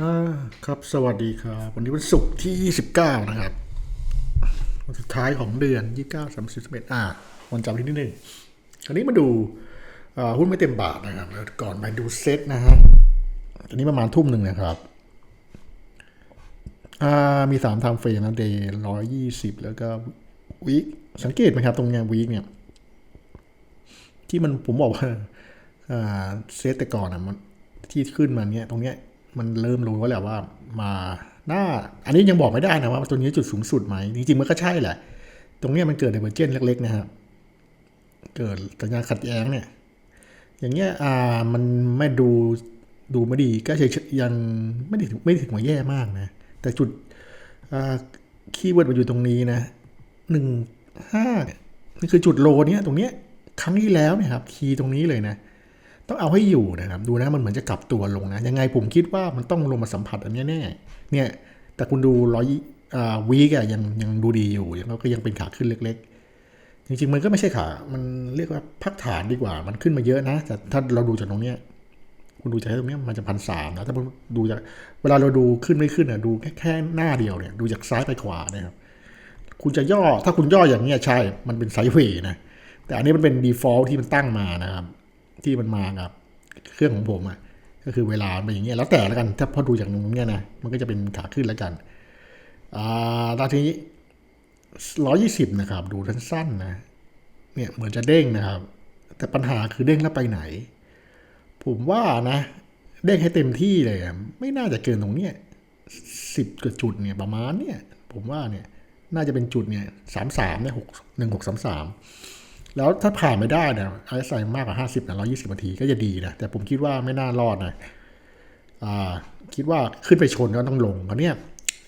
อ่าครับสวัสดีครับ วันนี้วันศุกร์ที่ 29 นะครับ วันสุดท้ายของเดือน 29 30 11อ่า วันจันทร์ที่หนึ่งคราวนี้มาดูหุ้นไม่เต็มบาทนะครับ ก่อนไปดูเซ็ตนะฮะอันนี้ประมาณทุ่มหนึ่งนะครับอ่ามีสามไทม์เฟรมนะเดย์ร้อยยี่สิบแล้วก็วีคสังเกตไหมครับ ตรงเนี้ยวีคเนี่ย ที่มันผมบอกว่าอ่าเซตแต่ก่อนอะมันที่ขึ้นมาเนี้ยตรงเนี้ย มันเริ่มรู้แล้วแหละว่ามาหน้า อันนี้ยังบอกไม่ได้นะว่าตัวนี้จุดสูงสุดไหมจริงๆมันก็ใช่แหละ ตรงเนี้ยมันเกิดในเวอร์เจนเล็กๆนะครับเกิดสัญญาขัดแย้งเนี่ย อย่างเงี้ยอ่ามันไม่ดูดูไม่ดีก็เฉยยังไม่ได้ถึงไม่ได้ถึงว่าแย่มากนะ แต่จุดอ่าคีย์เวิร์ดมันอยู่ตรงนี้นะหนึ่งห้านี่ยนี่คือจุดโลเนี้ยตรงเนี้ยครั้งที่แล้วเนี่ยครับ คีย์ตรงนี้เลยนะ ต้องเอาให้อยู่นะครับ ดูนะมันเหมือนจะกลับตัวลงนะ ยังไงผมคิดว่ามันต้องลงมาสัมผัสอันนี้แน่ เนี่ย แต่คุณดูร้อยวีกอะยังยังดูดีอยู่แล้วก็ยังเป็นขาขึ้นเล็ก ๆ จริงๆ มันก็ไม่ใช่ขา มันเรียกว่าพักฐานดีกว่า มันขึ้นมาเยอะนะ แต่ถ้าเราดูจากตรงเนี้ยคุณดูจากตรงเนี้ยมันจะพันสามนะ ถ้าดูจากเวลาเราดูขึ้นไม่ขึ้นอะดูแค่แค่หน้าเดียวเนี่ย ดูจากซ้ายไปขวานะครับ คุณจะย่อ ถ้าคุณย่ออย่างเงี้ยใช่ มันเป็นไซด์เวย์นะ แต่อันนี้มันเป็น default ที่มันตั้งมานะครับ ที่มันมากับเครื่องของผมอะก็คือเวลาเป็นอย่างเงี้ยแล้วแต่แล้วกัน ถ้าพอดูจากตรงนี้นะมันก็จะเป็นขาขึ้นแล้วกันอ่าตอนนี้ร้อยี่สิบนะครับ ดูสั้นๆนะเนี่ยเหมือนจะเด้งนะครับ แต่ปัญหาคือเด้งแล้วไปไหน ผมว่านะ เด้งให้เต็มที่เลย ไม่น่าจะเกินตรงเนี้ยสิบกว่าจุดเนี่ยประมาณเนี่ย ผมว่าเนี่ย น่าจะเป็นจุดเนี่ยสามสามเนี่ยหกหนึ่งหกสามสาม แล้วถ้าผ่านไม่ได้เนี่ยไอ้ใส่มากกว่าห้าสิบนะร้อยี่สิบนาทีก็จะดีนะ แต่ผมคิดว่าไม่น่ารอดนะอ่าคิดว่าขึ้นไปชนก็ต้องลงเพราะเนี่ย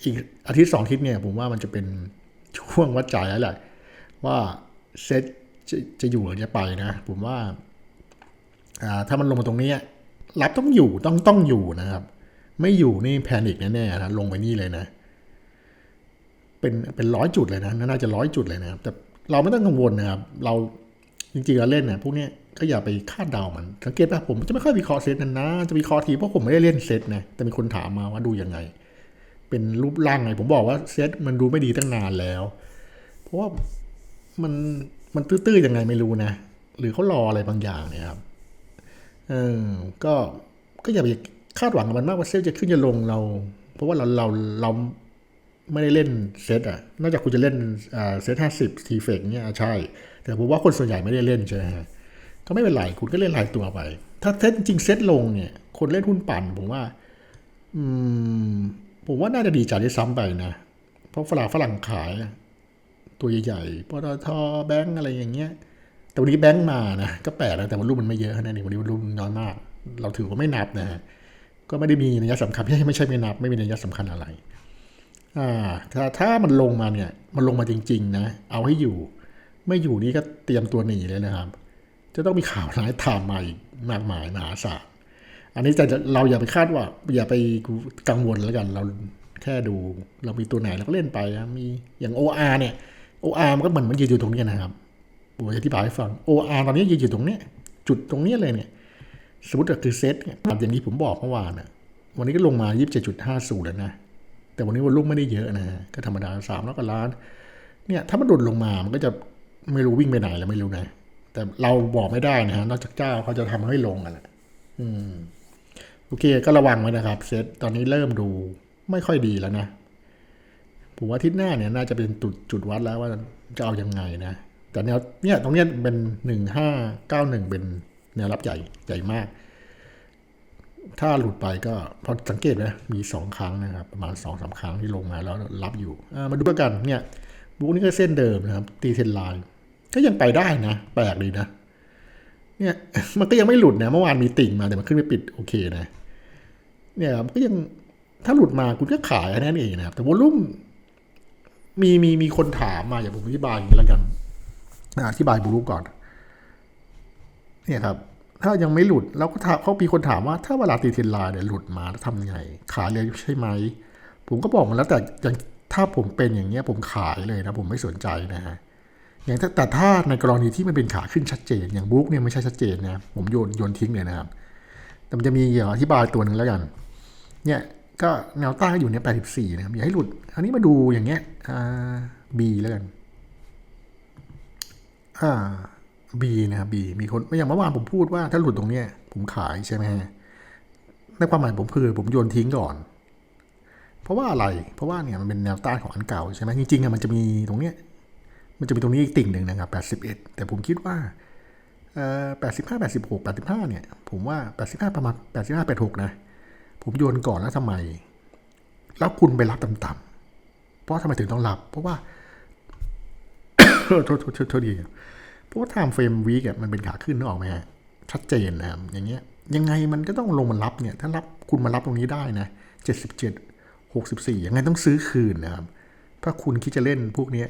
อีกอาทิตย์สองอาทิตย์เนี่ยผมว่ามันจะเป็นช่วงวัดใจแล้วแหละว่าเซตจะจะอยู่หรือจะไปนะ ผมว่าอ่าถ้ามันลงมาตรงนี้ รับต้องอยู่ต้องต้องอยู่นะครับ ไม่อยู่นี่แพนิคแน่ๆนะลงไปนี่เลยนะ เป็นเป็นร้อยจุดเลยนะ น่าจะร้อยจุดเลยนะครับแต่ เราไม่ต้องกังวลนะครับ เราจริงๆเราเล่นเนี่ยพวกนี้ก็อย่าไปคาดเดามันสังเกตป่ะผมจะไม่ค่อยวิเคราะห์เซตนั้นนะจะวิเคราะห์ทีเพราะผมไม่ได้เล่นเซตนะแต่มีคนถามมาว่าดูยังไง เป็นรูปร่างไง ผมบอกว่าเซตมันดูไม่ดีตั้งนานแล้ว เพราะว่ามันมันตื้อๆยังไงไม่รู้นะ หรือเขารออะไรบางอย่างเนี่ยครับเออก็ก็อย่าไปคาดหวังกับมันมากว่าเซตจะขึ้นจะลงเรา เพราะว่าเราเราเรา ไม่ได้เล่นเซตอะ นอกจากคุณจะเล่นเซตห้าสิบทีเฟกเนี่ยใช่ แต่ผมว่าคนส่วนใหญ่ไม่ได้เล่นใช่ไหมฮะก็ไม่เป็นไร คุณก็เล่นรายตัวไป ถ้าเซตจริงเซตลงเนี่ย คนเล่นหุ้นปั่น ผมว่า อืม ผมว่าน่าจะดีใจด้วยซ้ำไปนะ เพราะฝรั่งฝรั่งขาย ตัวใหญ่ๆปตทแบงก์อะไรอย่างเงี้ย แต่วันนี้แบงก์มานะ ก็แปลกนะแต่วันรุ่นมันไม่เยอะนะนี่วันนี้วันรุ่นน้อยมาก เราถือว่าไม่นับนะฮะ ก็ไม่ได้มีนัยสำคัญไม่ใช่ไม่ใช่ไม่นับ ไม่มีนัยสำคัญอะไร อ่าถ้าถ้ามันลงมาเนี่ย มันลงมาจริง ๆ นะ เอาให้อยู่ ไม่อยู่นี่ก็เตรียมตัวหนีเลยนะครับ จะต้องมีข่าวร้ายตามมาอีกมากมายมหาศาลอันนี้จะเราอย่าไปคาดว่า อย่าไปกังวลแล้วกัน เราแค่ดูเรามีตัวไหนเราก็เล่นไปนะมีอย่าง OR เนี่ย OR มันก็เหมือนมันยืนอยู่ตรงนี้นะครับผมจะอธิบายให้ฟัง OR ตอนนี้ยืนอยู่ตรงนี้จุดตรงนี้เลยเนี่ยสมมติว่าคือเซตเนี่ยอย่างที่ผมบอกเมื่อวานนะวันนี้ก็ลงมา 27.50 แล้วนะ แต่วันนี้วันรุ่งไม่ได้เยอะนะก็ธรรมดาสามแล้วก็ล้าน เนี่ยถ้ามันดุดลงมามันก็จะไม่รู้วิ่งไปไหนแล้วไม่รู้นะแต่เราบอกไม่ได้นะฮะนอกจากเจ้าเขาจะทำให้ลงกันแหละอืมโอเคก็ระวังไว้นะครับ เซตตอนนี้เริ่มดูไม่ค่อยดีแล้วนะผมว่าทิศหน้าเนี่ยน่าจะเป็นจุดจุดวัดแล้วว่าจะเอายังไงนะแต่แนวเนี่ยตรงเนี้ยเป็นหนึ่งห้าเก้าหนึ่งเป็นแนวรับใหญ่ใหญ่มาก ถ้าหลุดไปก็พอสังเกตนะมีสองครั้งนะครับประมาณสองสาครั้งที่ลงมาแล้วรับอยู่มาดูกันเนี่ยบุ๊กนี่ก็เส้นเดิมนะครับ ตีเทนลน์ก็ยังไปได้นะ แปลกดีนะ เนี่ยมันก็ยังไม่หลุดนะเมื่อวานมีติ่งมาแต่มันขึ้นไปปิดโอเคนะ เนี่ยมันก็ยังถ้าหลุดมาคุณก็ขายแค่นั้นเองนะครับ แต่วอลุ่มมีมีมีคนถามมาอย่างผมอธิบายอย่างนี้แล้วกันอธิบายบลูก่อน เนี่ยครับ ถ้ายังไม่หลุดเราก็ถามเขามีคนถามว่าถ้าเวลาตีเทนลน์เนี่ยหลุดมาแล้วทำไง ขายเลยใช่ไหม ผมก็บอกมาแล้วแต่อย่างถ้าผมเป็นอย่างเงี้ยผมขายเลยนะ ผมไม่สนใจนะฮะอย่างแต่ถ้าในกรณีที่มันเป็นขาขึ้นชัดเจน อย่างบุ๊กเนี่ยไม่ใช่ชัดเจนนะผมโยนโยนทิ้งเลยนะครับแต่มันจะมีอย่างอธิบายตัวหนึ่งแล้วกัน เนี่ยก็แนวต้านก็อยู่ใน 84 นะครับอย่าให้หลุด อันนี้มาดูอย่างเงี้ยอ่า B แล้วกันอ่า B นะครับ B มีคนอย่างเมื่อวานผมพูดว่าถ้าหลุดตรงเนี้ยผมขายใช่ไหมฮะในความหมายผมคือผมโยนทิ้งก่อน เพราะว่าอะไร เพราะว่าเนี่ยมันเป็นแนวต้านของอันเก่าใช่ไหมจริงๆอะมันจะมีตรงเนี้ยมันจะมีตรงนี้อีกติ่งหนึ่งนะครับ 81 แต่ผมคิดว่าเอ่อ85 86 85เนี่ย ผมว่า85ประมาณ85 86นะ ผมโยนก่อนแล้วทำไม แล้วคุณไปรับต่ำๆเพราะทำไมถึงต้องรับ เพราะว่าโทษโทษโทษดี รับเพราะว่าไทม์เฟรมวีกอะมันเป็นขาขึ้นนึกออกไหมฮะชัดเจนนะครับอย่างเงี้ยยังไงมันก็ต้องลงมารับเนี่ย ถ้ารับคุณมารับตรงนี้ได้นะ77 64 ยังไงต้องซื้อคืนนะครับ ถ้าคุณคิดจะเล่นพวกนี้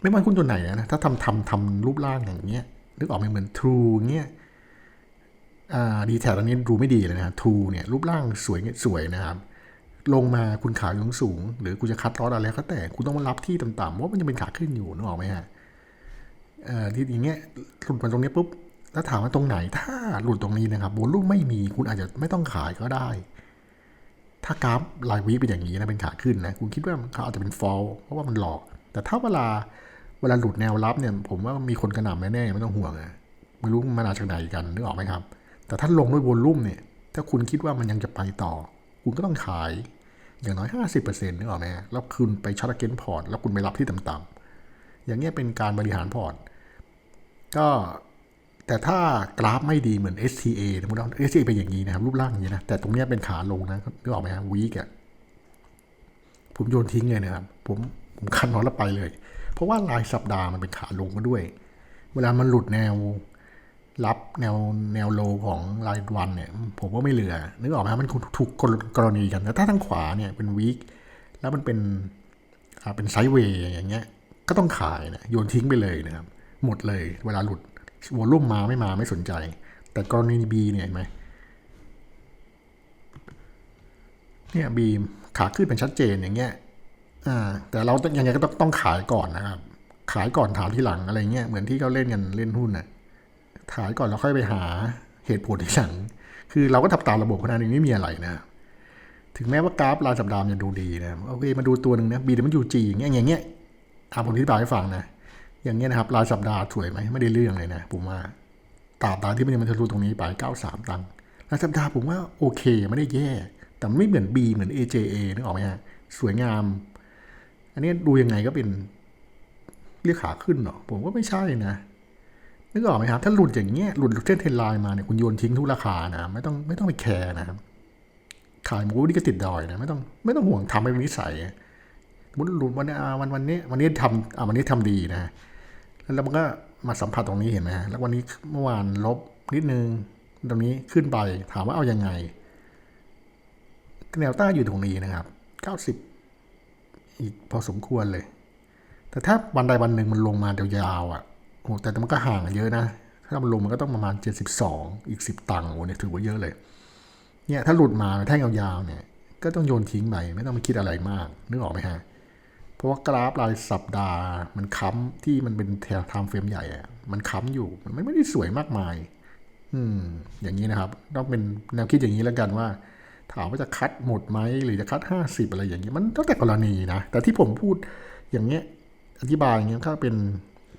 ไม่ว่าคุณตัวไหนนะ ถ้าทำทำทำรูปร่างอย่างเงี้ยนึกออกไหมเหมือน True เงี้ยอ่าดีแท็ตอนนี้ดูไม่ดีเลยนะครับ True เนี่ยรูปร่างสวยสวยนะครับ ลงมาคุณขายสูงสูง หรือคุณจะคัดลอสอะไรก็แต่ คุณต้องมารับที่ต่ำๆเพรามันจะเป็นขาขึ้นอยู่นึกออกไหมฮะ เอ่อที่อย่างเงี้ยหลุดมาตรงนี้ปุ๊บแล้วถามว่าตรงไหนถ้าหลุดตรงนี้นะครับโวลุ่มไม่มีคุณอาจจะไม่ต้องขายก็ได้ ถ้ากราฟรายวีเป็นอย่างนี้นะเป็นขาขึ้นนะคุณคิดว่าเขาอาจจะเป็นฟอลเพราะว่ามันหลอก แต่ถ้าเวลาเวลาหลุดแนวรับเนี่ยผมว่ามีคนกระหน่ำแน่ๆไม่ต้องห่วงอะไม่รู้มันมาจากไหนกันนึกออกไหมครับ แต่ถ้าลงด้วยวอลุ่มเนี่ยถ้าคุณคิดว่ามันยังจะไปต่อ คุณก็ต้องขายอย่างน้อย 50%นึกออกไหมแล้วคุณไปช็อตเกนพอร์ตแล้วคุณไปรับที่ต่ำๆอย่างเงี้ยเป็นการบริหารพอร์ต ก็แต่ถ้ากราฟไม่ดีเหมือน STA สมมติว่า STA เป็นอย่างนี้นะครับ รูปร่างอย่างนี้นะ แต่ตรงนี้เป็นขาลงนะนึกออกไหมฮะวีกอะผมโยนทิ้งเลยนะครับ ผมผมคันน้อยแล้วไปเลย เพราะว่ารายสัปดาห์มันเป็นขาลงมาด้วย เวลามันหลุดแนวรับแนวแนวโลของรายวันเนี่ย ผมว่าไม่เหลือ นึกออกไหมฮะมันถูกกรณีกันแต่ถ้าทางขวาเนี่ยเป็นวีคแล้วมันเป็นอ่าเป็นไซด์เวย์อย่างเงี้ย ก็ต้องขายนะโยนทิ้งไปเลยนะครับ หมดเลย เวลาหลุดวอลลุ่มมาไม่มาไม่สนใจ แต่กรณีบีเนี่ยเห็นไหมเนี่ยบีมขาขึ้นเป็นชัดเจนอย่างเงี้ย อ่า แต่เราองยังไงก็ต้องต้องขายก่อนนะครับ ขายก่อนถามทีหลังอะไรเงี้ย เหมือนที่เขาเล่นกันเล่นหุ้นน่ะ ขายก่อนแล้วค่อยไปหาเหตุผลทีหลัง คือเราก็ทำตามระบบขนาดนี้ไม่มีอะไรนะ ถึงแม้ว่ากราฟรายสัปดาห์มันจะดูดีนะ โอเค มาดูตัวหนึ่งนะ BWG อย่างเงี้ยอย่างเงี้ยอ่าผมอธิบายให้ฟังนะ อย่างเงี้ยนะครับรายสัปดาห์สวยไหมไม่ได้เรื่องเลยนะผมว่าตราบใดที่มันยังมันทะลุตรงนี้ไป 93 ตังค์รายสัปดาห์ผมว่าโอเคไม่ได้แย่ แต่ไม่เหมือน B เหมือน AJA นึกออกไหมฮะสวยงาม อันนี้ดูยังไงก็เป็นเรียกขาขึ้นเหรอผมว่าไม่ใช่นะนึกออกไหมครับถ้าหลุดอย่างเงี้ยหลุดเส้นเทรนไลน์มาเนี่ยคุณโยนทิ้งทุกราคานะไม่ต้องไม่ต้องไปแคร์นะครับขายมูนี่ก็ติดดอยนะไม่ต้องไม่ต้องห่วงทำให้เป็นนิสัยสมมติหลุดวันนี้วันวันนี้วันนี้ทำอ่าวันนี้ทำดีนะ แล้วมันก็มาสัมผัสตรงนี้เห็นไหมฮะแล้ววันนี้เมื่อวานลบนิดนึง ตรงนี้ขึ้นไปถามว่าเอายังไง แนวต้านอยู่ตรงนี้นะครับ 90 อีกพอสมควรเลย แต่ถ้าวันใดวันหนึ่งมันลงมาเดียวยาวอะโอ้แต่มันก็ห่างเยอะนะ ถ้ามันลงมันก็ต้องประมาณ 72 อีก 10 ตังค์โอ้เนี่ยถือว่าเยอะเลย เนี่ยถ้าหลุดมาแท่งยาวๆเนี่ย ก็ต้องโยนทิ้งไปไม่ต้องไปคิดอะไรมาก นึกออกไหมฮะ เพราะว่ากราฟรายสัปดาห์ มันค้ำที่มันเป็นแถวไทม์เฟรมใหญ่อะมันค้ำอยู่ มันไม่ได้สวยมากมาย อืม อย่างนี้นะครับ ต้องเป็นแนวคิดอย่างนี้แล้วกันว่า ถามว่าจะคัดหมดไหมหรือจะคัดห้าสิบอะไรอย่างเงี้ยมันต้องแต่กรณีนะ แต่ที่ผมพูดอย่างเงี้ย อธิบายอย่างเงี้ยถ้าเป็น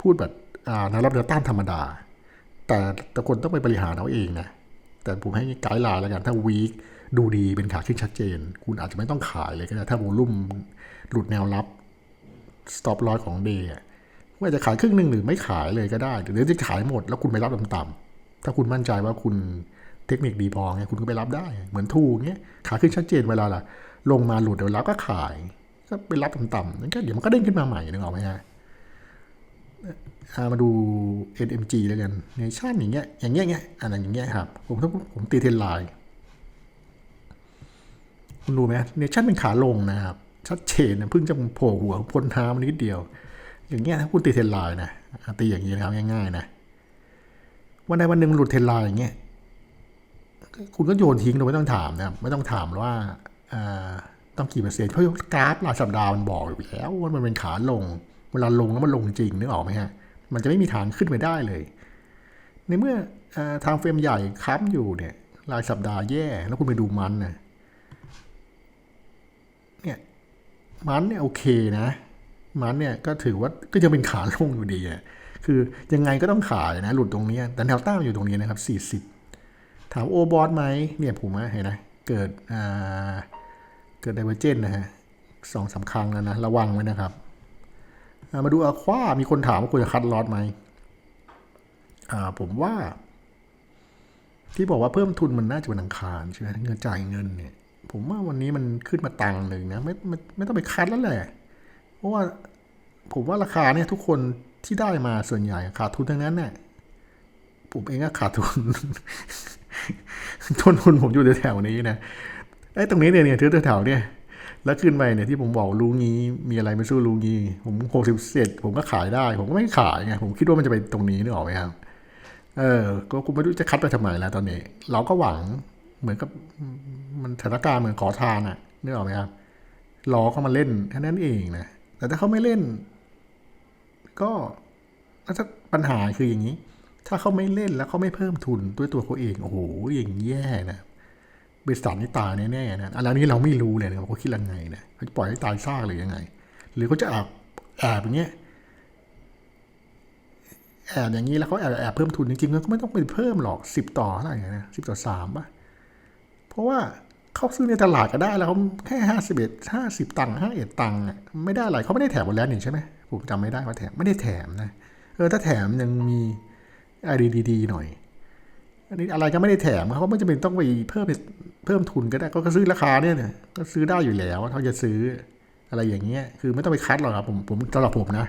พูดแบบอ่าแนวรับแนวต้านธรรมดา แต่แต่คนต้องไปบริหารเอาเองนะ แต่ผมให้ไกด์ไลน์แล้วกันถ้าวีคดูดีเป็นขาขึ้นชัดเจน คุณอาจจะไม่ต้องขายเลยก็ได้ถ้าโวลุ่มหลุดแนวรับ สต็อปลอยของเดย์ว่าจะขายครึ่งหนึ่งหรือไม่ขายเลยก็ได้หรือจะขายหมดแล้วคุณไปรับต่ำๆถ้าคุณมั่นใจว่าคุณเทคนิคดีพอไงคุณก็ไปรับได้ เหมือนทูเงี้ยขาขึ้นชัดเจนเวลาล่ะ ลงมาหลุดเดี๋ยวรับก็ขาย ก็ไปรับต่ำๆนั่นก็เดี๋ยวมันก็เด้งขึ้นมาใหม่นึกออกไหมฮะอามาดู NMG แล้วกันเนชั่นอย่างเงี้ยอย่างเงี้ยเงี้ยอันนั้นอย่างเงี้ยครับ ผมต้องผมตีเทนไลน์คุณดูไหมเนชั่นเป็นขาลงนะครับ ชัดเจนเพิ่งจะโผล่หัวพ้นเท้ามนิดเดียว อย่างเงี้ยถ้าคุณตีเทนไลน์นะตีอย่างนี้นะครับง่ายๆนะวันใดวันหนึ่งหลุดเทนไลน์อย่างเงี้ยคุณก็โยนทิ้งโดยไม่ต้องถามนะไม่ต้องถามว่าอ่าต้องกี่เปอร์เซ็นต์เพราะกราฟรายสัปดาห์มันบอกอยู่แล้วว่ามันเป็นขาลง เวลาลงแล้วมันลงจริงนึกออกไหมฮะมันจะไม่มีทางขึ้นไปได้เลย ในเมื่อทางเฟรมใหญ่ค้ำอยู่เนี่ยรายสัปดาห์แย่ แล้วคุณไปดูมันนะ มันเนี่ยโอเคนะ มันเนี่ยก็ถือว่าก็ยังเป็นขาลงอยู่ดีอะคือยังไงก็ต้องขายนะ หลุดตรงนี้ แต่แนวต้านอยู่ตรงนี้นะครับ 40 ถามโอบอสไหมเนี่ยผมเห็นนะเกิดเกิดไดเวอร์เจนนะฮะสองสามครั้งแล้วนะ ระวังไว้นะครับามาดูอะความีคนถามว่าควรจะคัดลอตไหมอ่าผมว่า ที่บอกว่าเพิ่มทุนมันน่าจะเป็นอังคารใช่ไหมเงินจ่ายเงินเนี่ย ผมว่าวันนี้มันขึ้นมาตังค์หนึ่งนะไม่ไม่ไม่ต้องไปคัดแล้วแหละ เพราะว่าผมว่าราคาเนี่ยทุกคนที่ได้มาส่วนใหญ่ขาดทุนทั้งนั้นเนี่ยผมเองก็ขาดทุนต้นทุนผมอยู่แถวๆนี้นะไอ้ตรงนี้เนี่ยเนี่ยแถวๆเนี่ยแล้วขึ้นไปเนี่ยที่ผมบอกลุงงี้มีอะไรไม่สู้ลุงงี้ผมหกสิบเศษผมก็ขายได้ ผมก็ไม่ขายไงผมคิดว่ามันจะไปตรงนี้นึกออกไหมครับเออ ก็กูไม่รู้จะคัดไปทำไมแล้วตอนนี้ เราก็หวังเหมือนกับ สถานการณ์เหมือนขอทานอะนึกออกไหมครับรอเขามาเล่นแค่นั้นเองนะแต่ถ้าเขาไม่เล่น ก็ถ้าปัญหาคืออย่างนี้ ถ้าเขาไม่เล่นแล้วเขาไม่เพิ่มทุนด้วยตัวเขาเองโอ้โหอย่างแย่นะบริษัทนี่ตายแน่ๆนะอันนี้เราไม่รู้เลยนะเขาคิดยังไงนะเขาจะปล่อยให้ตายซากหรือยังไง หรือเขาจะแอบแอบอย่างเงี้ยแอบอย่างนี้แล้วเขาแอบแอบเพิ่มทุนจริงๆแล้วก็ไม่ต้องไปเพิ่มหรอกสิบต่อเท่าไหร่นะสิบต่อสามป่ะเพราะว่า เขาซื้อในตลาดก็ได้แล้วเขาแค่ห้าสิบเอ็ดห้าสิบตังค์ห้าเอ็ดตังค์ไม่ได้อะไรเขาไม่ได้แถมหมดแล้วนี่ใช่ไหมผมจำไม่ได้ว่าแถมไม่ได้แถมนะเออถ้าแถมยังมีอะไรดีๆหน่อย อันนี้อะไรก็ไม่ได้แถมเขาไม่จำเป็นต้องไปเพิ่มเพิ่มทุนก็ได้ก็ซื้อราคาเนี่ยเนี่ยก็ซื้อได้อยู่แล้วเขาจะซื้ออะไรอย่างเงี้ยคือไม่ต้องไปคัดหรอกครับผมผมสำหรับผมนะ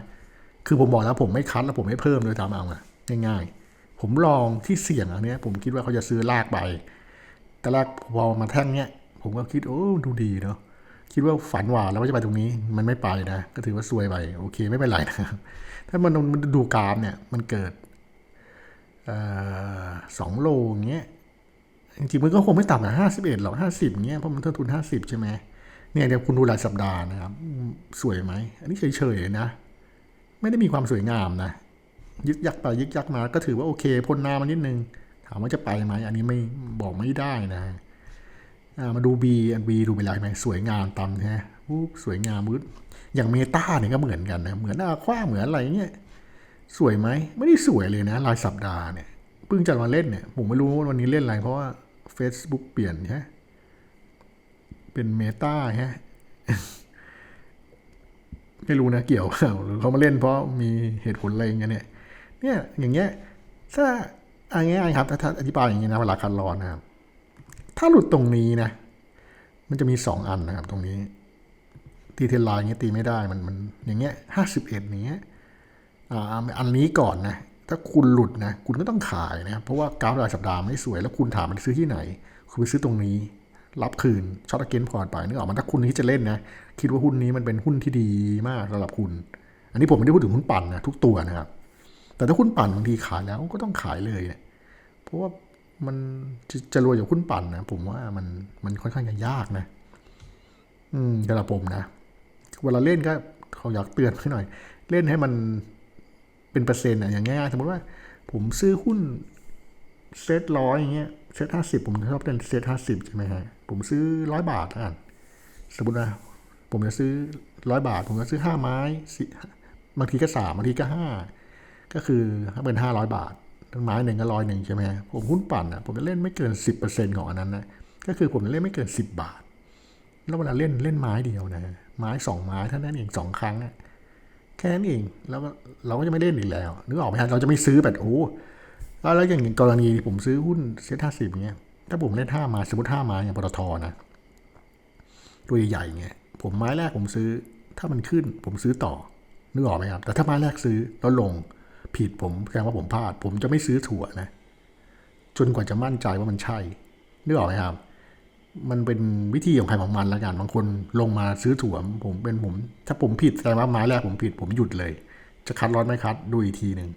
คือผมบอกแล้วผมไม่คัดแล้วผมไม่เพิ่มเลยตามเอาอะง่ายๆ ผมลองที่เสี่ยงอันเนี้ยผมคิดว่าเขาจะซื้อลากไป แต่แรกพอมาแท่งเนี้ยผมก็คิดโอ้ดูดีเนาะคิดว่าฝันหวานแล้วว่าจะไปตรงนี้มันไม่ไปนะ ก็ถือว่าซวยไปโอเคไม่เป็นไรนะถ้ามันมันดูกราฟเนี่ยมันเกิดสองโลอย่างเงี้ยจริงๆมันก็คงไม่ต่ำกว่าห้าสิบเอ็ดหรอกห้าสิบเงี้ยเพราะมันต้นทุนห้าสิบใช่ไหมเนี่ยเดี๋ยวคุณดูรายสัปดาห์นะครับ สวยไหม อันนี้เฉยๆนะ ไม่ได้มีความสวยงามนะ ยึกยักไปยึกยักมาก็ถือว่าโอเค พ่นน้ามานิดนึงามว่าจะไปไหมอันนี้ไม่บอกไม่ได้นะมาดู B อัน B ดูไปแล้วไหมสวยงามตามใช่ไหมสวยงามมืดอย่างเมตาเนี่ยก็เหมือนกันนะเหมือนหน้าคว้าเหมือนอะไรเงี้ยสวยไหมไม่ได้สวยเลยนะรายสัปดาห์เนี่ยเพิ่งจะมาเล่นเนี่ยผมไม่รู้ว่าวันนี้เล่นอะไรเพราะว่า Facebook เปลี่ยนใช่เป็นเมตาฮะไม่รู้นะเกี่ยวหรือเขามาเล่นเพราะมีเหตุผลอะไรเงี้ยเนี่ย เนี่ยอย่างเงี้ยถ้า ง่ายๆครับถ้าอธิบายอย่างเงี้นะเวลาคันรอนนะครับ ถ้าหลุดตรงนี้นะ มันจะมีสองอันนะครับ ตรงนี้ ตีเทนไลน์เงี้ยตีไม่ได้มันมันอย่างเงี้ยห้าสิบเอ็ดเนี้ยอ่าอันนี้ก่อนนะถ้าคุณหลุดนะคุณก็ต้องขายนะเพราะว่ากราฟรายสัปดาห์ไม่สวย แล้วคุณถามมันซื้อที่ไหน คุณไปซื้อตรงนี้ รับคืนช็อตเกนพอร์ตไปนึกออกมันถ้าคุณที่จะเล่นนะ คิดว่าหุ้นนี้มันเป็นหุ้นที่ดีมากสำหรับคุณ อันนี้ผมไม่ได้พูดถึงหุ้นปั่นนะทุกตัวนะครับแต่ถ้าหุ้นปั่นบางทีขายแล้วก็ต้องขายเลยเนี่ย ราะว่ามันจะจะรวยจากหุ้นปั่นนะผมว่ามันมันค่อนข้างจะยากนะ อืมสำหรับผมนะเวลาเล่นก็เขาอยากเตือนให้หน่อย เล่นให้มันเป็นเปอร์เซ็นต์อะอย่างง่ายๆสมมติว่า ผมซื้อหุ้นเซตร้อยอย่างเงี้ยเซตห้าสิบผมชอบเป็นเซตห้าสิบใช่ไหมฮะผมซื้อร้อยบาทอะสมมติว่าผมจะซื้อร้อยบาท ผมจะซื้อห้าไม้บางทีก็สามบางทีก็ห้าก็คือถ้าเป็นห้าร้อยบาท ทั้งไม้หนึ่งก็ร้อยหนึ่งใช่ไหมผมหุ้นปั่นอะผมจะเล่นไม่เกินสิบเปอร์เซ็นของอันนั้นนะก็คือผมจะเล่นไม่เกินสิบบาท แล้วเวลาเล่นเล่นไม้เดียวนะไม้สองไม้เท่านั้นเองสองครั้งอะแค่นั้นเองแล้วเราก็จะไม่เล่นอีกแล้วนึกออกไหมฮะเราจะไม่ซื้อแบบโอ้แล้วอย่างกรณีผมซื้อหุ้นเซ็ตห้าสิบเงี้ยถ้าผมเล่นห้าไม้สมมติห้าไม้อย่างปตทนะตัวใหญ่ๆเงี้ยผมไม้แรกผมซื้อ ถ้ามันขึ้นผมซื้อต่อนึกออกไหมครับแต่ถ้าไม้แรกซื้อแล้วลง ผิดผมแสดงว่าผมพลาด ผมจะไม่ซื้อถั่วนะ จนกว่าจะมั่นใจว่ามันใช่นึกออกไหมครับ มันเป็นวิธีของใครของมันล้วกันบางคนลงมาซื้อถั่วผมเป็นผม ถ้าผมผิดแสดงว่าไม้แรกผมผิด ผมหยุดเลย จะคัดร้อนไม่คัดดูอีกทีหนึ่ง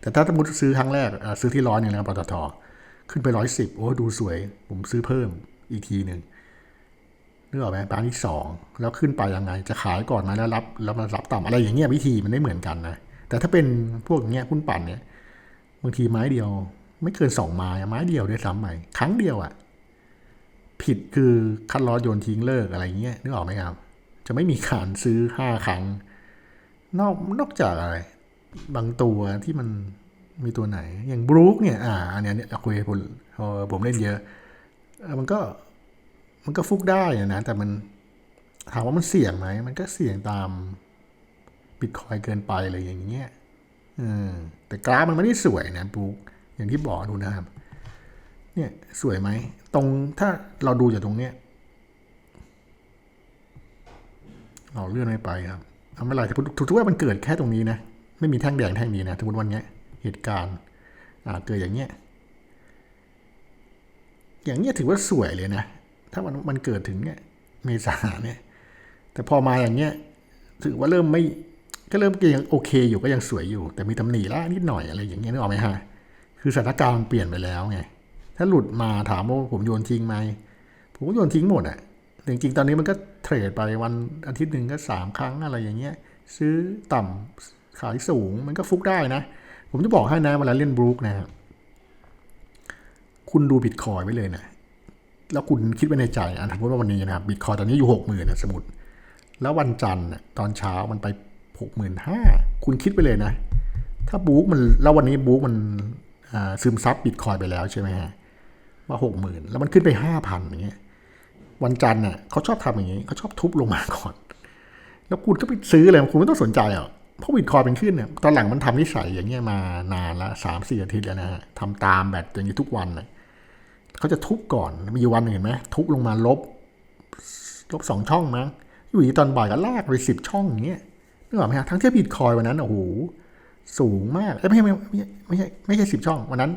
แต่ถ้าสมมติซื้อครั้งแรกซื้อที่ร้อยหนึ่งนะปตทขึ้นไปร้อยสิบโอ้ดูสวย ผมซื้อเพิ่มอีกทีหนึ่งนึกออกไหมปานที่สองแล้วขึ้นไปยังไง จะขายก่อนไหมแล้วรับ แล้วมารับต่ำอะไรอย่างเงี้ยวิธีมันไม่เหมือนกันนะ แต่ถ้าเป็นพวกเงี้ยหุ้นปั่นเนี่ยบางทีไม้เดียว ไม่เกินสองไม้ไม้เดียวด้วยซ้ำใหม่ครั้งเดียวอะ่ะผิดคือคัดล้อโยนทิ้งเลิกอะไรเงี้ยนึกออกไหมครับ จะไม่มีการซื้อห้าครั้ง นอกนอกจากอะไร บางตัวที่มันมีตัวไหน อย่างบรู๊คเนี่ยอ่าอันเนี้ยเนี่ยคุยผมเอ่อผมเล่นเยอะมันก็มันก็ฟุกได้นะแต่มันถามว่ามันเสี่ยงไหมมันก็เสี่ยงตาม บิตคอยเกินไปอะไรอย่างเงี้ยเออแต่กราฟมันไม่ได้สวยนะบรูคอย่างที่บอกดูนะครับ เนี่ยสวยไหม ตรงถ้าเราดูจากตรงเนี้ยเราเลื่อนไม่ไปครับเอาไม่ไรแต่ถือว่ามันเกิดแค่ตรงนี้นะ ไม่มีแท่งแดงแท่งนี้นะสมมติวันเนี้ยเหตุการณ์อ่าเกิดอย่างเงี้ย อย่างเงี้ยถือว่าสวยเลยนะ ถ้ามันมันเกิดถึงเนี่ยเมษาเนี่ย แต่พอมาอย่างเงี้ย ถือว่าเริ่มไม่ ก็เริ่มยังโอเคอยู่ก็ยังสวยอยู่ แต่มีตำหนิละนิดหน่อยอะไรอย่างเงี้ยนึกออกไหมฮะคือสถานการณ์มันเปลี่ยนไปแล้วไงถ้าหลุดมาถามว่าผมโยนทิ้งไหมผมก็โยนทิ้งหมดอะแต่จริงๆตอนนี้มันก็เทรดไปวันอาทิตย์หนึ่งก็สามครั้งอะไรอย่างเงี้ย ซื้อต่ำขายสูงมันก็ฟุกได้นะ ผมจะบอกให้นะเวลาเล่นบรูคนะคุณดูบิตคอยไว้เลยนะแล้วคุณคิดไว้ในใจอะสมมติว่าวันนี้นะครับบิตคอยตอนนี้อยู่หกหมื่นนะสมมติแล้ววันจันทร์ตอนเช้ามันไป หกหมื่นห้าคุณคิดไปเลยนะ ถ้าบรูคมันแล้ววันนี้บรูคมันซึมซับบิตคอยไปแล้วใช่ไหมฮะว่าหกหมื่นแล้วมันขึ้นไปห้าพันอย่างเงี้ยวันจันทร์น่ะเขาชอบทำอย่างงี้เขาชอบทุบลงมาก่อน แล้วคุณก็ไปซื้อเลยคุณไม่ต้องสนใจอะเพราะบิตคอยเป็นขึ้นเนี่ยตอนหลังมันทำนิสัยอย่างเงี้ยมานานละสามสี่อาทิตย์แล้วนะฮะทำตามแบบอย่างนี้ทุกวันเลยเขาจะทุบก่อนมีวันหนึ่งเห็นไหมทุบลงมาลบลบสองช่องมั้งอยู่ดีตอนบ่ายก็ลากไปสิบช่องอย่างเงี้ย นึกออกไหมฮะทั้งที่บิตคอยวันนั้นโอ้โหสูงมากไม่ใช่ไม่ใช่ไม่ใช่ไม่ใช่สิบช่อง วันนั้น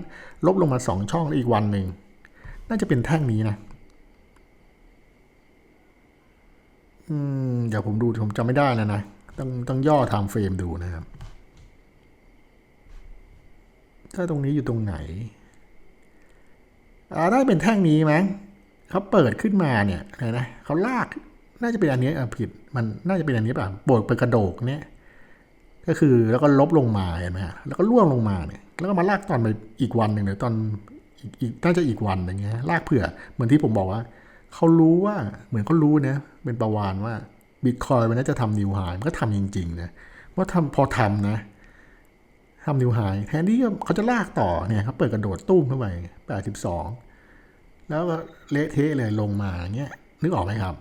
ลบลงมาสองช่องแล้วอีกวันหนึ่งน่าจะเป็นแท่งนี้นะอืมเดี๋ยวผมดูผมจำไม่ได้แล้วนะต้องต้องย่อไทม์เฟรมดูนะครับ ถ้าตรงนี้อยู่ตรงไหนอ่าได้เป็นแท่งนี้มั้งเขาเปิดขึ้นมาเนี่ยอะไรนะเขาลาก น่าจะเป็นอันนี้อะผิด มันน่าจะเป็นอันนี้ป่ะโบดไปกระโดกเนี่ย ก็คือแล้วก็ลบลงมาเห็นไหมฮะแล้วก็ล่วงลงมาเนี่ย แล้วก็มาลากตอนไปอีกวันหนึ่งเลยตอนอีกน่าจะอีกวันอย่างเงี้ย ลากเผื่อ เหมือนที่ผมบอกว่าเขารู้ว่าเหมือนเขารู้นะเป็นประวานว่าบิตคอยมันน่าจะทำนิวไฮมันก็ทำจริงๆนะว่าทำพอทำนะทำนิวไฮแทนที่เขาจะลากต่อเนี่ยเขาเปิดกระโดดตุ้มเข้าไปแปดสิบสองแล้วก็เละเทะเลยลงมาเงี้ยนึกออกไหมครับ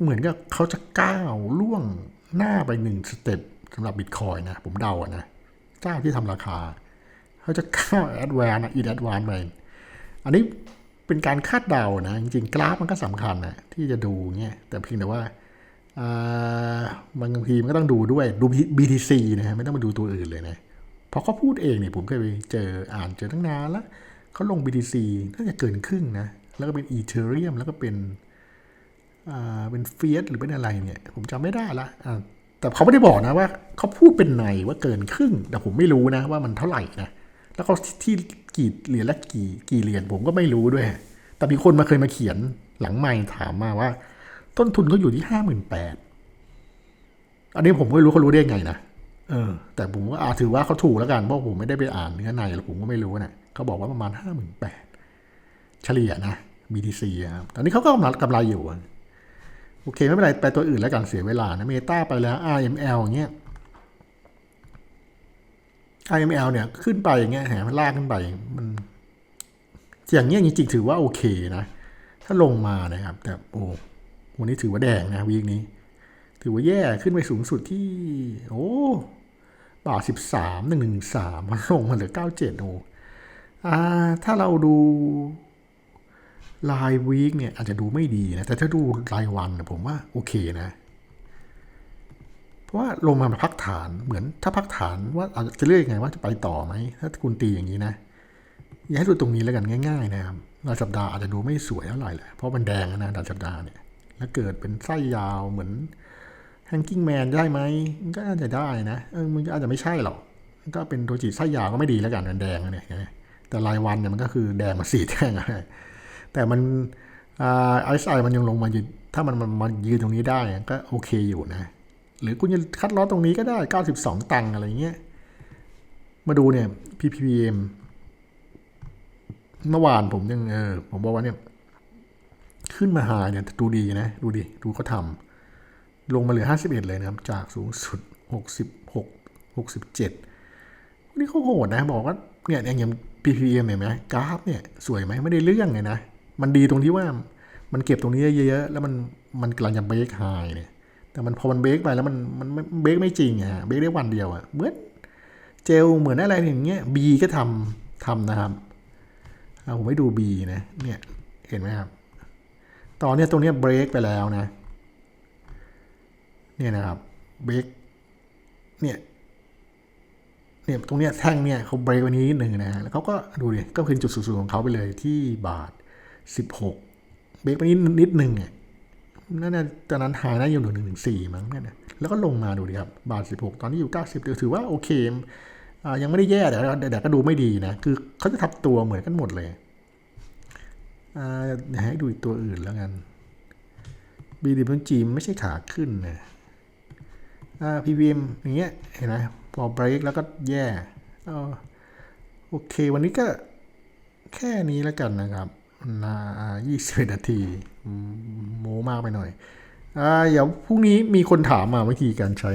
เหมือนกับเขาจะก้าวล่วงหน้าไปหนึ่งสเต็ปสำหรับบิตคอยนะ ผมเดาอะนะเจ้าที่ทำราคา เขาจะก้าวแอดวานนะอีแอดวานไปอันนี้เป็นการคาดเดานะ จริงๆ กราฟมันก็สำคัญนะ ที่จะดูเงี้ยแต่เพียงแต่ว่าบางทีมันก็ต้องดูด้วยดู BTC นะฮะไม่ต้องมาดูตัวอื่นเลยนะเพราะเขาพูดเองเนี่ยผมเคยไปเจออ่านเจอตั้งนานแล้วเขาลง BTC น่าจะเกินครึ่งนะ แล้วก็เป็น Ethereum แล้วก็เป็น เป็นเฟียสหรือเป็นอะไรเนี่ย ผมจำไม่ได้ละแต่เขาไม่ได้บอกนะว่าเขาพูดเป็นในว่าเกินครึ่ง แต่ผมไม่รู้นะว่ามันเท่าไหร่นะแล้วเขาที่กี่เหรียญและกี่กี่เหรียญผมก็ไม่รู้ด้วย แต่มีคนมาเคยมาเขียนหลังไม่ถามมาว่า ต้นทุนเขาอยู่ที่ห้าหมื่นแปดอันนี้ผมไม่รู้เขารู้ได้ไงนะเออ แต่ผมก็อาถือว่าเขาถูกแล้วกันเพราะผมไม่ได้ไปอ่านเนื้อในแล้วผมก็ไม่รู้นะเขาบอกว่าประมาณห้าหมื่นแปดเฉลี่ยนะ BTC ครับตอนนี้เขาก็กำไรกำไรอยู่ โอเค ไม่เป็นไร ไปตัวอื่นแล้วกันเสียเวลานะเมตาไปแล้ว RML เงี้ย IML เนี่ย ขึ้นไปอย่างเงี้ยแหมมันลากขึ้นไปมันอย่างเงี้ยจริงๆถือว่าโอเคนะ ถ้าลงมานะครับ แต่โอ้วันนี้ถือว่าแดงนะวีคนี้ ถือว่าแย่ขึ้นไปสูงสุดที่ โอ้บาทสิบสามหนึ่งหนึ่งสามมันลงมาเหลือเก้าเจ็ดโอ้อ่าถ้าเราดู รายวีคเนี่ยอาจจะดูไม่ดีนะ แต่ถ้าดูรายวันเนี่ยผมว่าโอเคนะ เพราะว่าลงมาพักฐานเหมือนถ้าพักฐานว่าอาจจะเลือกยังไงว่าจะไปต่อไหม ถ้าคุณตีอย่างนี้นะ อย่าให้ดูตรงนี้แล้วกันง่าย ๆ นะครับรายสัปดาห์อาจจะดูไม่สวยเท่าไหร่แหละเพราะมันแดงนะรายสัปดาห์เนี่ย แล้วเกิดเป็นไส้ยาวเหมือนแฮงกิ้งแมนได้ไหมมันก็อาจจะได้นะเออมันก็อาจจะไม่ใช่หรอกก็เป็นโดจิไส้ยาวก็ไม่ดีแล้วกันมันแดงเนี่ยแต่รายวันเนี่ยมันก็คือแดงมาสีแท่ง แต่มันไอซ์ไอมันยังลงมายืนถ้ามันมันยืนตรงนี้ได้ก็โอเคอยู่นะ หรือคุณจะคัดล้อตรงนี้ก็ได้ 92 ตังค์อะไรเงี้ย มาดูเนี่ย PPM เมื่อวานผมยังเออผมบอกว่าเนี่ย ขึ้นมาหาเนี่ยดูดีนะ ดูดิดูเขาทำลงมาเหลือ 51 เลยนะครับ จากสูงสุด 66 67นี่เขาโหดนะ บอกว่าเนี่ยอย่างอย่าง PPM เห็นไหมกราฟเนี่ย สวยไหมไม่ได้เรื่องเลยนะ มันดีตรงที่ว่ามันเก็บตรงนี้เยอะๆแล้วมันมันกำลังจะเบรกไฮเนี่ย แต่มันพอมันเบรกไปแล้วมันมันเบรกไม่จริงอะฮะเบรกได้วันเดียวอะเหมือนเจลเหมือนอะไรอย่างเงี้ยบีก็ทำทำนะครับเอาผมให้ดู B นะเนี่ยเห็นไหมครับตอนเนี้ยตรงเนี้ยเบรกไปแล้วนะเนี่ยนะครับเบรกเนี่ยเนี่ยตรงเนี้ยแท่งเนี่ยเขาเบรกไว้นี้นิดหนึ่งนะฮะแล้วเขาก็ดูดิก็เป็นจุดสูงสุดของเขาไปเลยที่บาท 16เบรกไปนิดนิดหนึ่งอะนั่นน่ะตอนนั้นหายน่าอยู่หนึ่งหนึ่งสี่มั้งเนี่ยนะแล้วก็ลงมาดูดิครับ บาท16ตอนนี้อยู่90ถือว่าโอเคยังไม่ได้แย่แต่แต่ก็ดูไม่ดีนะ คือเขาจะทับตัวเหมือนกันหมดเลยให้ดูอีกตัวอื่นแล้วกันบีดีพันจีไม่ใช่ขาขึ้นนะพีวีมอย่างเงี้ยเห็นไหมพอเบรกแล้วก็แย่โอเค วันนี้ก็แค่นี้แล้วกันนะครับ นายี่สิบนาทีโมมากไปหน่อยอ่าเดี๋ยวพรุ่งนี้มีคนถามมาวิธีการใช้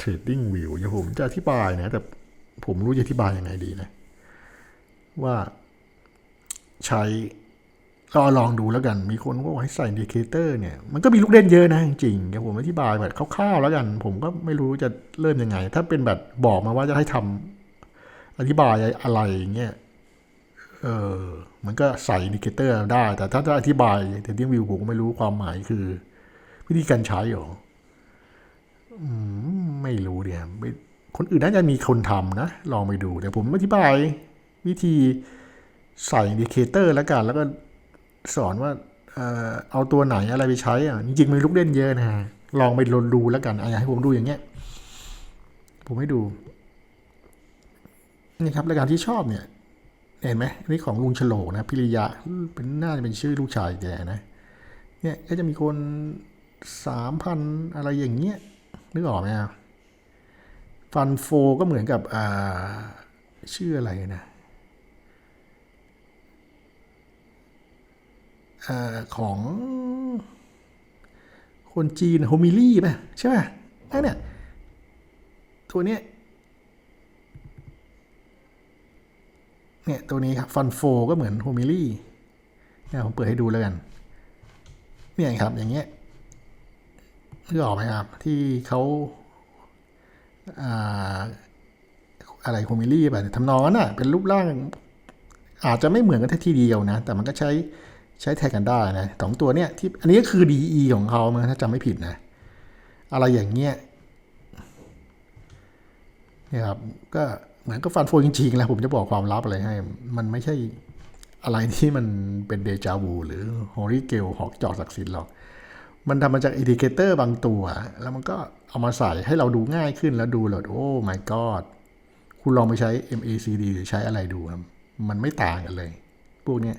Trading View เดี๋ยวผมจะอธิบายนะ แต่ผมรู้จะอธิบายยังไงดีนะ ว่าใช้ก็ลองดูแล้วกัน มีคนก็ให้ใส่อินดิเคเตอร์เนี่ย มันก็มีลูกเล่นเยอะนะจริงๆเดี๋ยวผมอธิบายแบบคร่าวๆแล้วกัน ผมก็ไม่รู้จะเริ่มยังไง ถ้าเป็นแบบบอกมาว่าจะให้ทำอธิบายอะไรอย่างเงี้ย เออมันก็ใส่อินดิเคเตอร์ได้ แต่ถ้าจะอธิบายเทนดิ้งวิวผมก็ไม่รู้ความหมายคือ วิธีการใช้หรออืมไม่รู้เดี๋ยวคนอื่นน่าจะมีคนทำนะ ลองไปดูแต่ผมอธิบาย วิธีใส่อินดิเคเตอร์แล้วกัน แล้วก็สอนว่าเอ่อเอาตัวไหนอะไรไปใช้อะ จริงๆมีลูกเล่นเยอะนะฮะลองไปลอดูแล้วกันอยากให้ผมดูอย่างเงี้ย ผมให้ดูนี่ครับรายการที่ชอบเนี่ย เห็นไหมนี่ของลุงฉโลนะพิริยะเป็นน่าจะเป็นชื่อลูกชายแกนะ เนี่ยก็จะมีคนสามพันอะไรอย่างเงี้ยนึกออกไหมครับฟันโฟก็เหมือนกับอ่าชื่ออะไรนะเอ่อของคนจีนโฮมิลี่ป่ะใช่ป่ะนั่นเนี่ยตัวเนี้ย เนี่ยตัวนี้ครับฟันโฟก็เหมือนโฮมิลี่เนี่ยผมเปิดให้ดูแล้วกัน เนี่ยครับอย่างเงี้ยนึกออกไหมครับ ที่เขาอ่าอะไรโฮมิลี่แบบทำนองนั้นอะเป็นรูปร่าง อาจจะไม่เหมือนกันทีเดียวนะ แต่มันก็ใช้ใช้แทนกันได้นะสองตัวเนี้ยที่อันนี้ก็คือ DE ของเขามั้งถ้าจำไม่ผิดนะ อะไรอย่างเงี้ยเนี่ยครับก็ มือนก็ฟันโฟจริงๆแล้วผมจะบอกความลับอะไรให้ มันไม่ใช่อะไรที่มันเป็นเดจาวูหรือฮอริเกลหอกจอกศักดิ์สิทธิ์หรอก มันทำมาจากอินดิเคเตอร์บางตัว แล้วมันก็เอามาใส่ให้เราดูง่ายขึ้นแล้วดูแล้วโอ้ my god คุณลองไปใช้ MACD หรือใช้อะไรดูครับ มันไม่ต่างกันเลย พวกนี้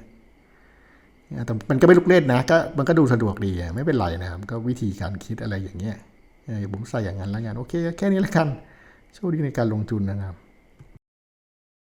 แต่มันก็ไม่ลุกเล่นนะก็มันก็ดูสะดวกดีไม่เป็นไรนะครับ ก็วิธีการคิดอะไรอย่างเงี้ยผมใส่อย่างนั้นแล้วกัน โอเค แค่นี้แล้วกัน โชคดีในการลงทุนนะครับ